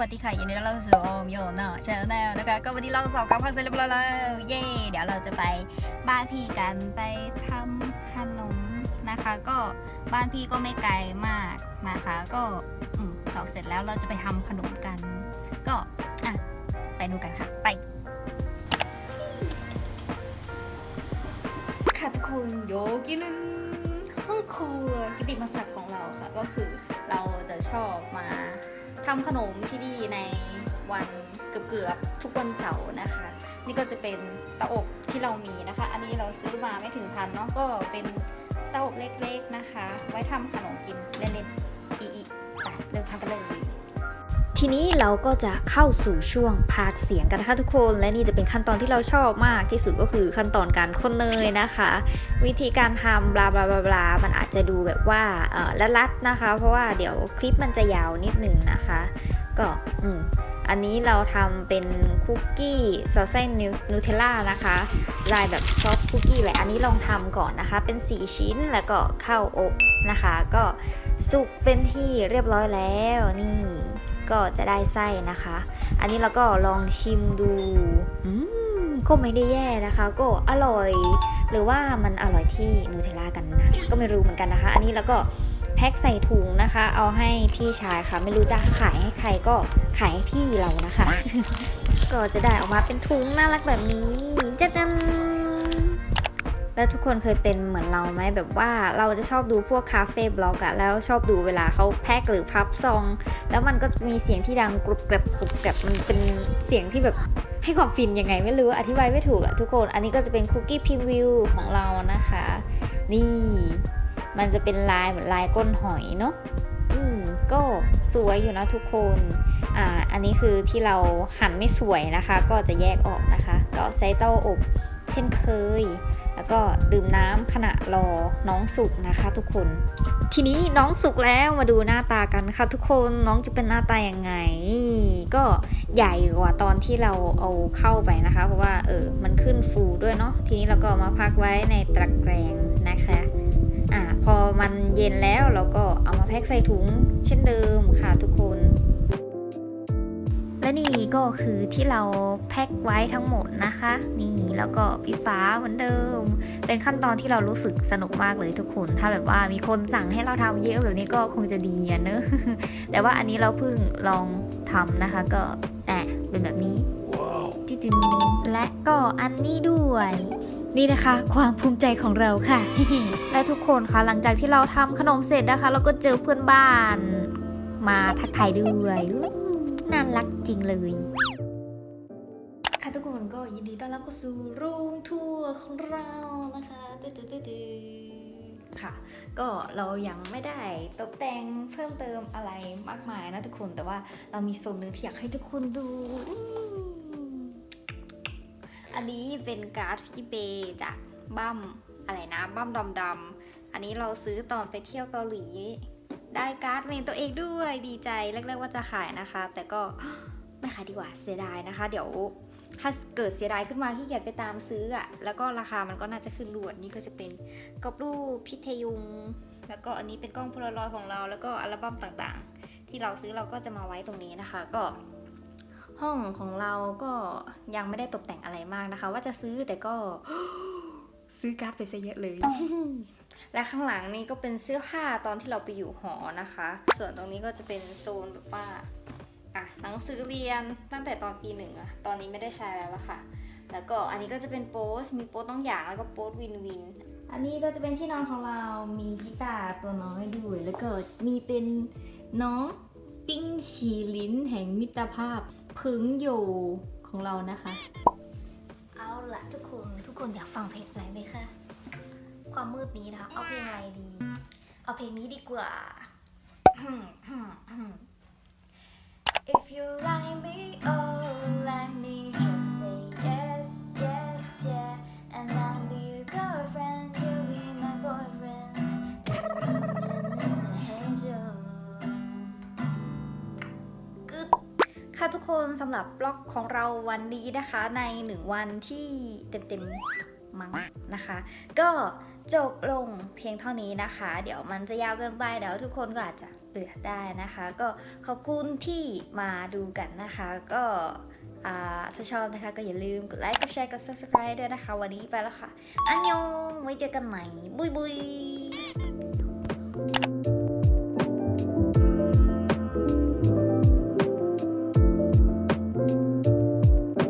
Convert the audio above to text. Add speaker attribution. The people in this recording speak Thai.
Speaker 1: วัสดีค่ะยินดีต้อนรับสู่โอมโยนะชาแนลนะคะก็วันนี้เราสอบกับพักเสร็จเรียบร้อยแล้วเย่เดี๋ยวเราจะไปบ้านพี่กันไปทำขนมนะคะ ก็บ้านพี่ก็ไม่ไกลมากนะคะ ก็สอบเสร็จแล้วเราจะไปทำขนมกัน ก็อะไปดูกันค่ะไปค่ะทุกคนโยกินึงห้องครัวกิติมศักดิ์ของเราค่ะ ก็คือเราจะชอบมา ทำขนมที่นี่ในวันเกือบๆทุกวันเสาร์นะคะ นี่ก็จะเป็นเตาอบที่เรามีนะคะ อันนี้เราซื้อมาไม่ถึงพันเนาะก็เป็นเตาอบเล็กๆนะคะ ไว้ทำขนมกินเล่นๆอีๆไปเริ่มทำกันเลย ทีนี้เราก็จะเข้าสู่ช่วงพากเสียงกันนะคะทุกคน และนี่จะเป็นขั้นตอนที่เราชอบมากที่สุดก็คือขั้นตอนการคนเนยนะคะ วิธีการทำบลาบลาบลาบลามันอาจจะดูแบบว่าเออละลัดนะคะ เพราะว่าเดี๋ยวคลิปมันจะยาวนิดนึงนะคะ ก็อืมอันนี้เราทำเป็นคุกกี้ซอสไส้นูเทลล่านะคะสไตล์แบบซอฟคุกกี้แหละอันนี้ลองทำก่อนนะคะ เป็น 4 ชิ้นแล้วก็เข้าอบนะคะ ก็สุกเป็นที่เรียบร้อยแล้วนี่ ก็จะได้ไส้นะคะ อันนี้เราก็ลองชิมดูอืมก็ไม่ได้แย่นะคะ ก็อร่อย หรือว่ามันอร่อยที่นูเทลล่ากันนะก็ไม่รู้เหมือนกันนะคะ อันนี้แล้วก็แพ็คใส่ถุงนะคะ เอาให้พี่ชายค่ะ ไม่รู้จะขายให้ใครก็ขายให้พี่เรานะคะ ก็จะได้ออกมาเป็นถุงน่ารักแบบนี้จ้าจัน แล้วทุกคนเคยเป็นเหมือนเราไหมแบบว่าเราจะชอบดูพวกคาเฟ่บล็อกอะแล้วชอบดูเวลาเขาแพ็คหรือพับซอง แล้วมันก็จะมีเสียงที่ดังกรุบกรับกรุบกรับมันเป็นเสียงที่แบบให้ความฟินยังไงไม่รู้อธิบายไม่ถูกอะทุกคน อันนี้ก็จะเป็นคุกกี้พิมวิวของเรานะคะ นี่มันจะเป็นลายเหมือนลายก้นหอยเนาะอืมก็สวยอยู่นะทุกคนอ่าอันนี้คือที่เราหั่นไม่สวยนะคะ ก็จะแยกออกนะคะ ก็ใช้เต้าอบเช่นเคย แล้วก็ดื่มน้ำขณะรอน้องสุกนะคะทุกคน ทีนี้น้องสุกแล้วมาดูหน้าตากันค่ะทุกคนน้องจะเป็นหน้าตายังไง ก็ใหญ่กว่าตอนที่เราเอาเข้าไปนะคะ เพราะว่าเออมันขึ้นฟูด้วยเนาะทีนี้เราก็มาพักไว้ในตะแกรงนะคะอ่าพอมันเย็นแล้วเราก็เอามาแพ็คใส่ถุงเช่นเดิมค่ะทุกคน และนี่ก็คือที่เราแพ็คไว้ทั้งหมดนะคะ นี่แล้วก็พี่ฟ้าเหมือนเดิม เป็นขั้นตอนที่เรารู้สึกสนุกมากเลยทุกคน ถ้าแบบว่ามีคนสั่งให้เราทำเยอะแบบนี้ก็คงจะดีอะเนอะแต่ว่าอันนี้เราเพิ่งลองทำนะคะ ก็แอบเป็นแบบนี้จิ๊ดๆและก็อันนี้ด้วยนี่นะคะ ความภูมิใจของเราค่ะ และทุกคนคะหลังจากที่เราทำขนมเสร็จนะคะ เราก็เจอเพื่อนบ้าน มาทักทายด้วยอู้น่ารักจริงเลย ค่ะทุกคนก็ยินดีต้อนรับเข้าสู่โรงทัวร์ของเรานะคะตึ๊ดๆๆค่ะ ก็เรายังไม่ได้ตกแต่งเพิ่มเติมอะไรมากมายนะทุกคนแต่ว่าเรามีโซนหนึงที่อยากให้ทุกคนดูอันนี้เป็นการ์ดพี่เบย์จากบั้มอะไรนะบั้มดำๆอันนี้เราซื้อตอนไปเที่ยวเกาหลี ได้การ์ดเมนตัวเองด้วยดีใจแรกๆว่าจะขายนะคะ แต่ก็ไม่ขายดีกว่าเสียดายนะคะ เดี๋ยวถ้าเกิดเสียดายขึ้นมาที่เกียจไปตามซื้ออะ่ะแล้วก็ราคามันก็น่าจะขึ้นด้วยนี่ก็จะเป็นกรอบรูปพิทยุง แล้วก็อันนี้เป็นกล้องโพลารอยของเรา แล้วก็อัลบั้มต่างๆ ที่เราซื้อเราก็จะมาไว้ตรงนี้นะคะ ก็ ห้องของเราก็ยังไม่ได้ตกแต่งอะไรมากนะคะ ว่าจะซื้อแต่ก็ซื้อการ์ดไปซะเยอะเลย และข้างหลังนี่ก็เป็นเสื้อผ้าตอนที่เราไปอยู่หอนะคะ ส่วนตรงนี้ก็จะเป็นโซนแบบว่าอะหนังสือเรียนตั้งแต่ตอนปีหนึ่งอะตอนนี้ไม่ได้ใช้แล้วละค่ะ แล้วก็อันนี้ก็จะเป็นโปสมีโปสต้องอย่างแล้วก็โปสวินวิน อันนี้ก็จะเป็นที่นอนของเรา มีกีตาร์ตัวน้อยด้วย แล้วก็มีเป็นน้องปิ้งฉีลิ้นแห่งมิตรภาพพึงอยู่ของเรานะคะ เอาละทุกคน ทุกคนอยากฟังเพลงอะไรไหมคะ ความมืดนี้นะคะ เอาเพลงอะไรดี เอาเพลงนี้ดีกว่า If you like me, oh, let me just say yes, yes, yeah. And I'll be your girlfriend, you'll be my boyfriend. Hey, Joe. Good. ค่ะทุกคนสำหรับบล็อกของเราวันนี้นะคะในหนึ่งวันที่เต็มๆ มั้งนะคะ ก็จบลงเพียงเท่านี้นะคะ เดี๋ยวมันจะยาวเกินไปเดี๋ยวทุกคนก็อาจจะเบื่อได้นะคะ ก็ขอบคุณที่มาดูกันนะคะ ก็ถ้าชอบนะคะก็อย่าลืมกดไลค์ กดแชร์ กด subscribe ด้วยนะคะ วันนี้ไปแล้วค่ะ อันยองไว้เจอกันใหม่ บุยบุย